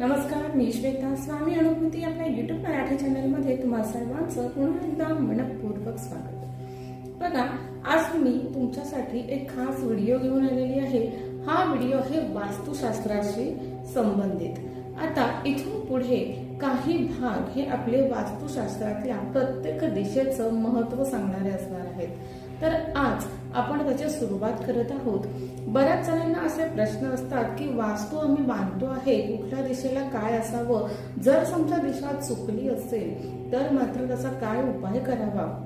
नमस्कार मी श्वेता स्वामी अनुभूती आपल्या युट्यूब मराठी चॅनलमध्ये तुम्हा सर्वांचं पुन्हा एकदा मनपूर्वक स्वागत. बघा आज मी तुमच्यासाठी एक खास व्हिडिओ घेऊन आलेली आहे. हा व्हिडिओ आहे वास्तुशास्त्राशी संबंधित. आता इथून पुढे काही भाग हे आपले वास्तुशास्त्रातल्या प्रत्येक दिशेचं महत्त्व सांगणारे असणार आहेत. आपण त्याची सुरुवात करत आहोत. बऱ्याच जणांना असे प्रश्न असतात की वास्तू आम्ही बांधतो आहे कुठल्या दिशेला काय असावं? जर समजा दिशा चुकली असेल तर मात्र त्याचा काय उपाय करावा?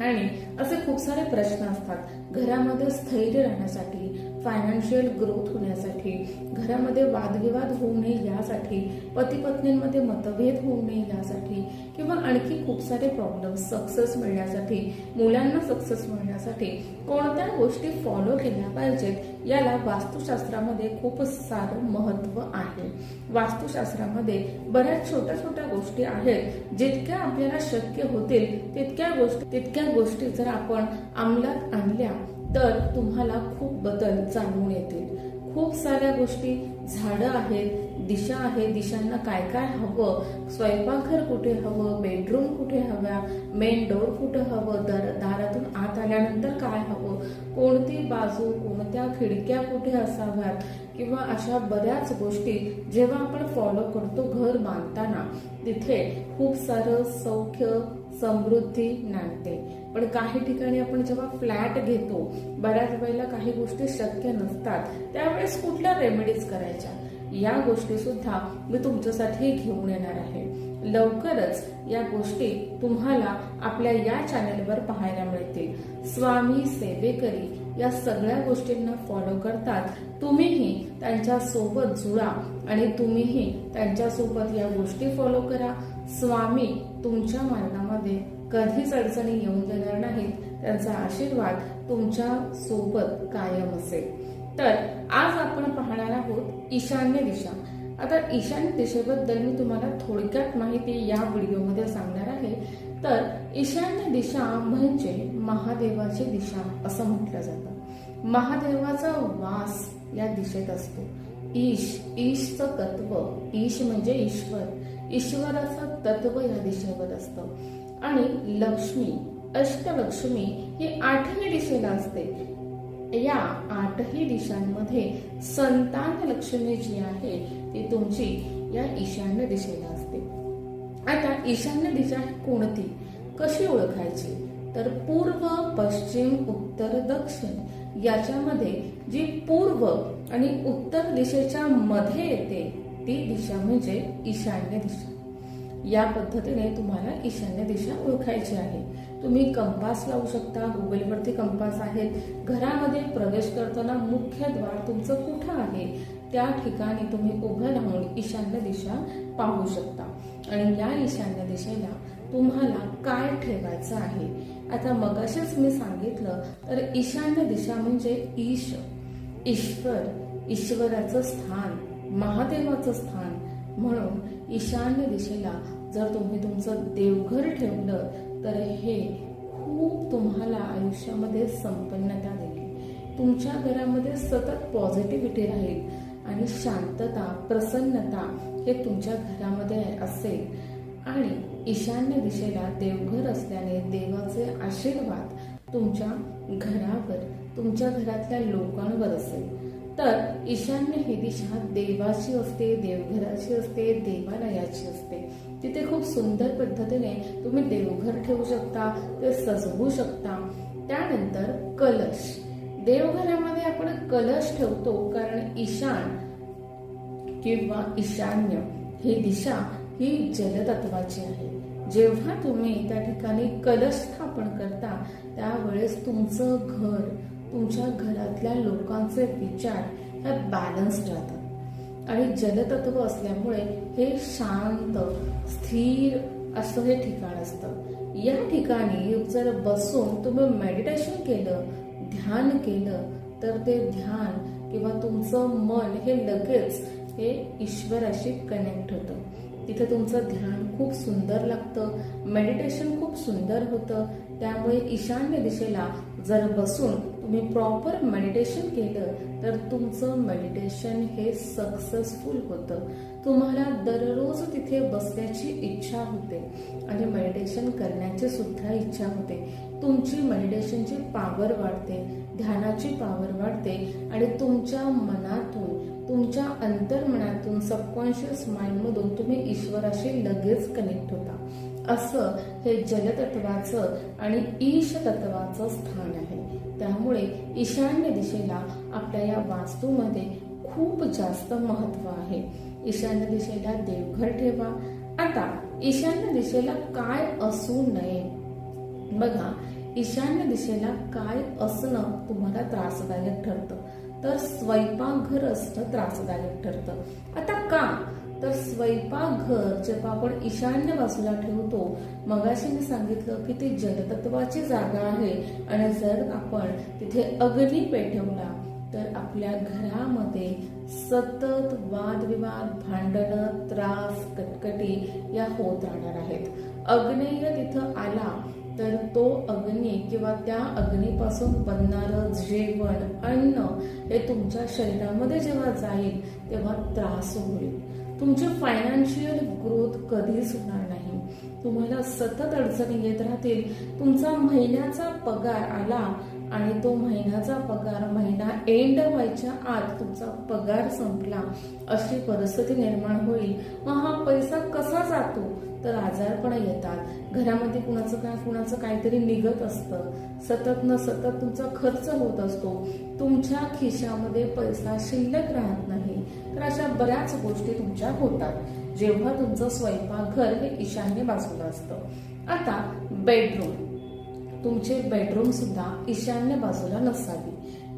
आणि असे खूप सारे प्रश्न असतात घरामध्ये स्थैर्य राहण्यासाठी. फायनान्शियल ग्रोथ होण्यासाठी घरामध्ये वादविवाद होऊ नये यासाठी पती पत्नींमध्ये मतभेद होऊ नये यासाठी किंवा आणखी खूप सारे प्रॉब्लेम सक्सेस मिळण्यासाठी मुलांना सक्सेस मिळण्यासाठी कोणत्या गोष्टी फॉलो केल्या पाहिजेत याला वास्तुशास्त्रामध्ये खूप सारं महत्त्व आहे. वास्तुशास्त्रामध्ये बऱ्याच छोट्या छोट्या गोष्टी आहेत जितक्या आपल्याला शक्य होतील तितक्या गोष्टी तितक्या गोष्टी जर आपण अंमलात आणल्या तर तुम्हाला खूप बदल जाणून येतील. खूप साऱ्या गोष्टी झाडं आहेत दिशा आहे. दिशांना काय काय हवं? स्वयंपाकघर कुठे हवं? बेडरूम कुठे हव्या मेन डोर कुठे हवं? दर दारातून आत आल्यानंतर काय हवं? कोणती बाजू कोणत्या खिडक्या कुठे असाव्यात? किंवा अशा बऱ्याच गोष्टी जेव्हा आपण फॉलो करतो घर बांधताना तिथे खूप सारं सौख्य समृद्धी नांदते. पण काही ठिकाणी आपण जेव्हा फ्लॅट घेतो बऱ्याच वेळेला काही गोष्टी शक्य नसतात. त्यावेळेस कुठल्या रेमेडीज करायच्या? या गोष्टी सुद्धा मी तुमच्यासाठी घेऊन येणार आहे. लवकरच या गोष्टी तुम्हाला आपल्या या चॅनेलवर पाहायला मिळतील. स्वामी सेवेकरी या सगळ्या गोष्टींना फॉलो करतात. तुम्हीही त्यांच्यासोबत जुळा आणि तुम्हीही त्यांच्यासोबत या गोष्टी फॉलो करा. स्वामी तुमच्या मार्गामध्ये कधीच अडचणी येऊन देणार नाहीत. त्यांचा आशीर्वाद तुमच्यासोबत कायम असेल. तर आज आपण पाहणार आहोत ईशान्य दिशा. आता ईशान्य दिशेबद्दल मी तुम्हाला थोडक्यात माहिती या व्हिडिओमध्ये सांगणार आहे. तर ईशान्य दिशा म्हणजे महादेवाची दिशा असं म्हटलं जातं. महादेवाचा वास या दिशेत असतो. ईश ईशचं तत्व. ईश म्हणजे ईश्वर. ईश्वराचं तत्व या दिशेवर असतं. आणि लक्ष्मी अष्टलक्ष्मी ही आठही दिशेला असते. या आठही दिशांमध्ये संतान लक्ष्मी जी आहे ती तुमची या ईशान्य दिशेला असते. आता ईशान्य दिशा कोणती? कशी ओळखायची? तर पूर्व पश्चिम उत्तर दक्षिण याच्यामध्ये जी पूर्व आणि उत्तर दिशेच्या मध्ये येते ती दिशा म्हणजे ईशान्य दिशा. या पद्धतीने तुम्हाला ईशान्य दिशा ओळखायची आहे. तुम्ही कंपास लावू शकता गुगलवरती कंपास आहेत. घरामध्ये प्रवेश करताना मुख्य द्वार तुमचं कुठं आहे? त्या ठिकाणी तुम्ही उभं राहून ईशान्य दिशा पाहू शकता. आणि या ईशान्य दिशेला तुम्हाला काय ठेवायचं आहे? आता मगाशीच मी सांगितलं तर ईशान्य दिशा म्हणजे ईश. ईश्वर ईश्वराचं स्थान महादेवाचं स्थान. म्हणून ईशान्य दिशेला जर तुम्ही तुमचं देवघर ठेवलं तर हे खूप तुम्हाला आयुष्यामध्ये संपन्नता देईल. तुमच्या घरामध्ये सतत पॉझिटिव्हिटी राहील आणि शांतता प्रसन्नता हे तुमच्या घरामध्ये असेल. आणि ईशान्य दिशेला देवघर असल्याने देवाचे आशीर्वाद तुमच्या घरावर तुमच्या घरातल्या लोकांवर असेल. तर ईशान्य ही दिशा देवाची असते देवघराची असते देवालयाची असते. तिथे खूप सुंदर पद्धतीने तुम्ही देवघर ठेवू शकता ते सजवू शकता. त्यानंतर कलश. देवघरामध्ये आपण कलश ठेवतो कारण ईशान किंवा ईशान्य ही दिशा ही जलतत्वाची आहे. जेव्हा तुम्ही त्या ठिकाणी कलश स्थापन करता त्यावेळेस तुमचं घर तुमच्या घरातल्या लोकांचे विचार हे बॅलन्स्ड राहतात. आणि जलतत्व असल्यामुळे हे शांत स्थिर असं हे ठिकाण असतं. या ठिकाणी जर बसून तुम्ही मेडिटेशन केलं ध्यान केलं तर ते ध्यान किंवा तुमचं मन हे लगेच हे ईश्वराशी कनेक्ट होतं. तिथे तुमचं ध्यान खूप सुंदर लागतं मेडिटेशन खूप सुंदर होतं. त्यामुळे ईशान्य दिशेला जर बसून तुम्ही प्रॉपर मेडिटेशन केलं तर तुमचं मेडिटेशन हे सक्सेसफुल होतं. तुम्हाला दररोज तिथे बसण्याची इच्छा होते आणि मेडिटेशन करण्याची सुद्धा इच्छा होते. तुमची मेडिटेशनची पावर वाढते ध्यानाची पावर वाढते आणि तुमच्या मनातून तुमच्या अंतर्मनातून सबकॉन्शियस माइंडमधून तुम्ही ईश्वराशी लगेच कनेक्ट होता. असं हे जलतत्वाचं आणि ईश तत्वाचं स्थान आहे. त्यामुळे ईशान्य दिशेला आपल्या या वास्तूमध्ये खूप जास्त महत्त्व आहे. ईशान्य दिशेला देवघर ठेवा. आता ईशान्य दिशेला काय असू नये? बघा ईशान्य दिशेला काय असणं तुम्हाला त्रासदायक ठरतं. तर स्वयंपाकघर असणं त्रासदायक ठरतं. आता का? तर स्वयंपाकघर जेव्हा आपण ईशान्य बाजूला ठेवतो. मगाशी मी सांगितलं की ती जलतत्वाची जागा आहे आणि जर आपण तिथे अग्नी पेटवला तर आपल्या घरामध्ये सतत वादविवाद भांडणं त्रास कटकटी या होत राहणार आहेत. अग्नेय तिथं आला तर तो अग्नी किंवा त्या अग्नीपासून बनणारं जेवण अन्न हे तुमच्या शरीरामध्ये जेव्हा जाईल तेव्हा त्रास होईल. तुमची फायनान्शियल ग्रोथ कधीच होणार नाही. तुम्हाला सतत अडचणी येत राहतील. तुमचा महिन्याचा पगार आला आणि तो महिन्याचा पगार महिना एंड व्हायच्या आत तुमचा पगार संपला. अशी परिस्थिती निर्माण होईल. मग हा पैसा कसा जातो? तर आजारपण येतात. घरामध्ये कुणाचं काय कुणाचं काहीतरी निघत असतं. सतत न सतत तुमचा खर्च होत असतो. तुमच्या खिशामध्ये पैसा शिल्लक राहत नाही. तर अशा बऱ्याच गोष्टी तुमच्या होतात. जेव्हा तुमचं स्वयंपाकघर हे ईशान्य बाजूला असतं. आता बेडरूम तुमचे बेडरूम सुद्धा ईशान्य बाजूला नसावी.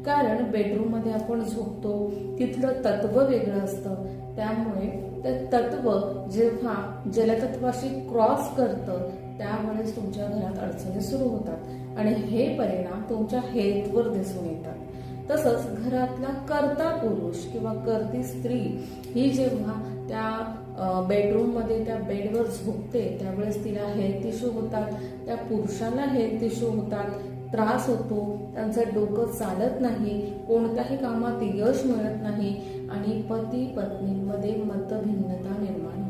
कारण बेडरूममध्ये आपण झोपतो तिथलं तत्व वेगळं असतं. त्यामुळे ते तत्व जेव्हा जलतत्वाशी क्रॉस करतं त्यामुळेच तुमच्या घरात अडचणी सुरू होतात. आणि हे परिणाम तुमच्या हेल्थवर दिसून येतात. तसंच घरातला कर्ता पुरुष किंवा कर्ती स्त्री ही जेव्हा त्या बेडरूममध्ये त्या बेडवर झोपते त्यावेळेस तिला हेल्थ इश्यू होतात त्या पुरुषांना हेल्थ इश्यू होतात त्रास होतो त्यांचं डोकं चालत नाही कोणत्याही कामात यश मिळत नाही आणि पती पत्नीमध्ये मतभिन्नता निर्माण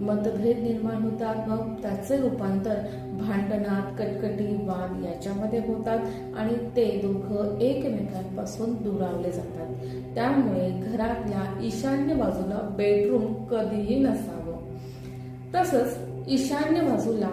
मतभेद निर्माण होतात मग त्याचे रूपांतर भांडणात कटकटी वाद याच्यामध्ये होतात आणि ते दोघं एकमेकांपासून दुरावले जातात. त्यामुळे घरातल्या ईशान्य बाजूला बेडरूम कधीही नसावं. तसंच ईशान्य बाजूला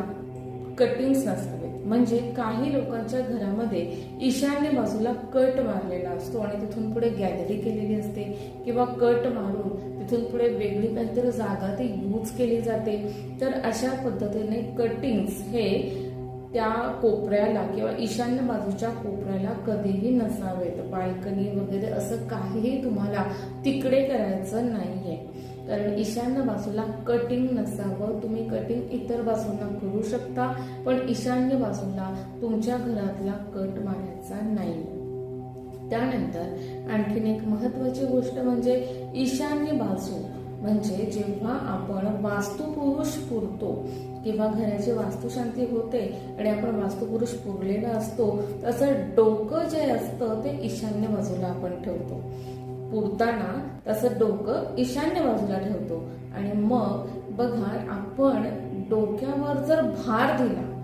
कटिंग्स नसावेत. म्हणजे काही लोकांच्या घरामध्ये ईशान्य बाजूला कट मारलेला असतो आणि तिथून पुढे गॅलरी केलेली असते किंवा कट मारून तिथून पुढे वेगळी काहीतरी जागा ती यूज केली जाते. तर अशा पद्धतीने कटिंग्स हे त्या कोपऱ्याला किंवा ईशान्य बाजूच्या कोपऱ्याला कधीही नसावेत. बाल्कनी वगैरे असं काहीही तुम्हाला तिकडे करायचं नाहीये. कारण ईशान्य बाजूला कटिंग नसावं. तुम्ही कटिंग इतर बाजूंना करू शकता पण ईशान्य बाजूला तुमच्या घरातला कट मारायचा नाही. त्यानंतर आणखीन एक महत्वाची गोष्ट म्हणजे ईशान्य बाजू. म्हणजे जेव्हा आपण वास्तुपुरुष पुरतो किंवा घराची वास्तुशांती होते आणि आपण वास्तुपुरुष पुरलेला असतो तसं डोकं जे असतं ते ईशान्य बाजूला आपण ठेवतो. पुरताना तसं डोकं ईशान्य बाजूला ठेवतो. आणि मग बघा आपण डोक्यावर जर भार दिला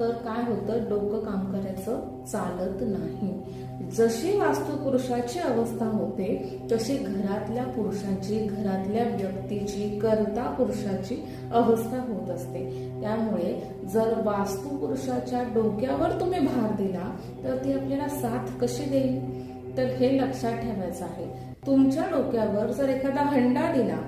तर काय होतं? डोकं काम करायचं चालत नाही. जशी वास्तुपुरुषाची अवस्था होते तशी घरातल्या पुरुषांची घरातल्या व्यक्तीची कर्ता पुरुषाची अवस्था होत असते. त्यामुळे जर वास्तुपुरुषाच्या डोक्यावर तुम्ही भार दिला तर ती आपल्याला साथ कशी देईल? तर हे लक्षात ठेवायचं आहे. तुमच्या डोक्यावर जर एखादा हंडा दिला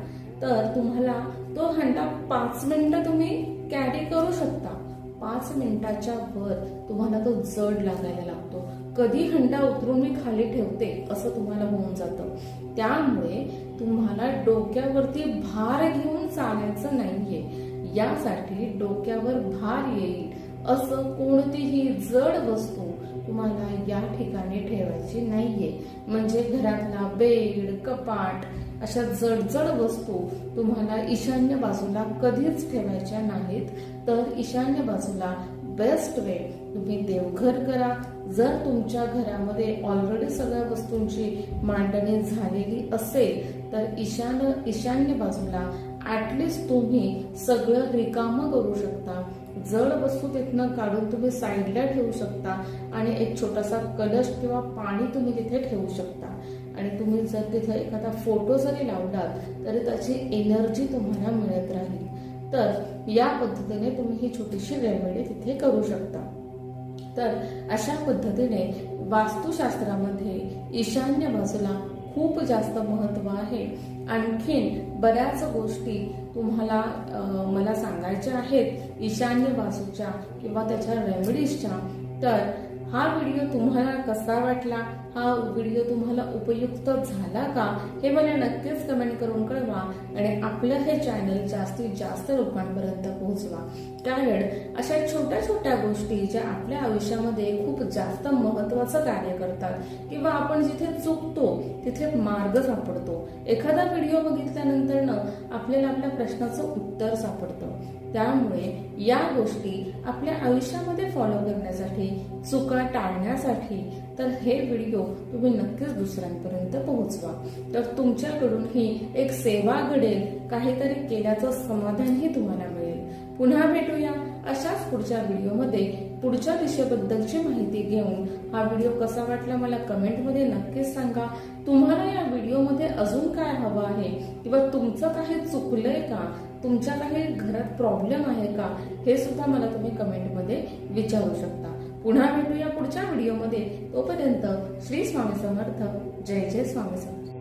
तर तुम्हाला तो हंडा पाच मिनिटं तुम्ही कॅरी करू शकता. पाच मिनिटाच्या वर तुम्हाला तो जड लागायला लागतो. कधी हंडा उतरून मी खाली ठेवते असं तुम्हाला होऊन जातं. त्यामुळे तुम्हाला डोक्यावरती भार घेऊन चालायचं नाहीये. यासाठी डोक्यावर भार येईल असं कोणतीही जड वस्तू तुम्हाला या ठिकाणी ठेवायची नाहीये. म्हणजे घरातला बेड कपाट अशा जडजड वस्तू तुम्हाला ईशान्य बाजूला कधीच ठेवायच्या नाहीत. तर ईशान्य बाजूला बेस्ट वे तुम्ही देवघर करा. जर तुमच्या घरामध्ये ऑलरेडी सगळ्या वस्तूंची मांडणी झालेली असेल तर ईशान्य ईशान्य बाजूला ॲटलीस्ट तुम्ही सगळं रिकामं करू शकता. जड वस्तू तिथनं काढून तुम्ही साईडला ठेवू शकता आणि एक छोटासा कलश किंवा पाणी तुम्ही तिथे ठेवू शकता. आणि तुम्ही जर तिथे एखादा फोटो जरी लावलात तरी त्याची एनर्जी तुम्हाला मिळत राहील. तर या पद्धतीने तुम्ही ही छोटीशी रेमेडी तिथे करू शकता. तर अशा पद्धतीने वास्तुशास्त्रामध्ये ईशान्य बाजूला खूप जास्त महत्त्व आहे. आणखीन बऱ्याच गोष्टी तुम्हाला मला सांगायच्या आहेत ईशान्य बाजूच्या किंवा त्याच्या रेमेडीजच्या. तर हा व्हिडिओ तुम्हाला कसा वाटला? हा व्हिडिओ तुम्हाला उपयुक्त झाला का? हे मला नक्कीच कमेंट करून कळवा आणि आपलं हे चॅनल जास्तीत जास्त लोकांपर्यंत पोहोचवा. कारण अशा छोट्या छोट्या गोष्टी ज्या आपल्या आयुष्यामध्ये खूप जास्त महत्वाचं कार्य करतात किंवा आपण जिथे चुकतो तिथे मार्ग सापडतो. एखादा व्हिडिओ बघितल्यानंतर न आपल्याला आपल्या प्रश्नाचं उत्तर सापडतं. त्यामुळे या गोष्टी आपल्या आयुष्यामध्ये फॉलो करण्यासाठी चुका चुका टाळण्यासाठी तर हे व्हिडिओ तुम्ही नक्कीच दुसऱ्यांपर्यंत पोहोचवा. तर तुमच्याकडून ही एक सेवा घडेल काहीतरी केल्याचं समाधानही तुम्हाला मिळेल. पुन्हा भेटूया अशाच पुढच्या व्हिडिओमध्ये. पुढच्या दिशेबद्दलची माहिती घेऊन हा व्हिडिओ कसा वाटला मला कमेंटमध्ये नक्कीच सांगा. तुम्हाला या व्हिडिओमध्ये अजून काय हवं आहे? किंवा तुमचं काही चुकलंय का? तुमच्या काही घरात प्रॉब्लेम आहे का? हे सुद्धा मला तुम्ही कमेंटमध्ये विचारू शकता. पुन्हा भेटूया पुढच्या व्हिडिओमध्ये. तोपर्यंत श्री स्वामी समर्थ. जय जय स्वामी समर्थ.